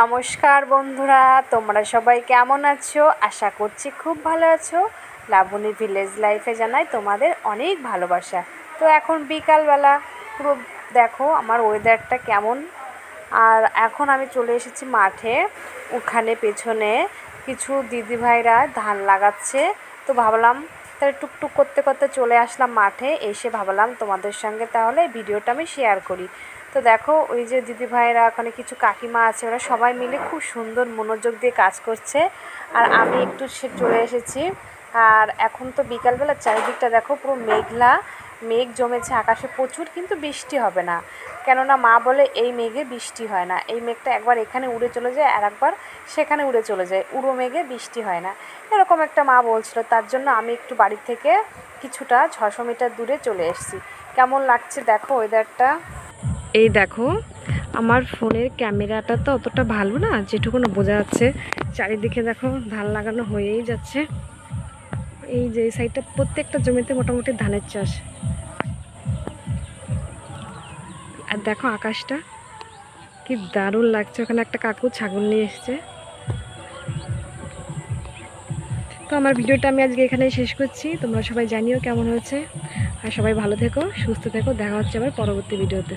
নমস্কার বন্ধুরা, তোমরা সবাই কেমন আছো? আশা করছি খুব ভালো আছো। লাবণী ভিলেজ লাইফে জানাই তোমাদের অনেক ভালোবাসা। তো এখন বিকালবেলা, পুরো দেখো আমার ওয়েদারটা কেমন। আর এখন আমি চলে এসেছি মাঠে ওখানে পেছনে। কিছু দিদিভাইরা ধান লাগাচ্ছে। তো ভাবলাম, তাহলে টুকটুক করতে করতে চলে আসলাম মাঠে। এসে ভাবলাম তোমাদের সঙ্গে তাহলে ভিডিওটা আমি শেয়ার করি। তো দেখো, ওই যে দিদি ভাইয়েরা ওখানে কিছু কাকিমা আছে, ওরা সবাই মিলে খুব সুন্দর মনোযোগ দিয়ে কাজ করছে। আর আমি একটু সে চলে এসেছি। আর এখন তো বিকালবেলা চারিদিকটা দেখো পুরো মেঘলা। মেঘ জমেছে আকাশে প্রচুর, কিন্তু বৃষ্টি হবে না। কেননা মা বলে এই মেঘে বৃষ্টি হয় না। এই মেঘটা একবার এখানে উড়ে চলে যায়, আর একবার সেখানে উড়ে চলে যায়। উড়ো মেঘে বৃষ্টি হয় না। এরকম একটা মা বলছিল। তার জন্য আমি একটু বাড়ি থেকে কিছুটা ছশো মিটার দূরে চলে এসেছি। কেমন লাগছে দেখো ওয়েদারটা এই দেখো, আমার ফোনের ক্যামেরাটা তো অতটা ভালো না যেটুকু না বোঝা যাচ্ছে। চারিদিকে দেখো, ধান লাগানো হয়েই যাচ্ছে। এই যে সাইডটা প্রত্যেকটা জমিতে মোটামুটি ধানের চাষ। আর দেখো আকাশটা, কি দারুণ লাগছে। ওখানে একটা কাকু ছাগল নিয়ে এসছে। তো আমার ভিডিওটা আমি আজকে এখানেই শেষ করছি। তোমরা সবাই জানিও কেমন হয়েছে। আর সবাই ভালো থেকো, সুস্থ থেকো। দেখা হচ্ছে আবার পরবর্তী ভিডিওতে।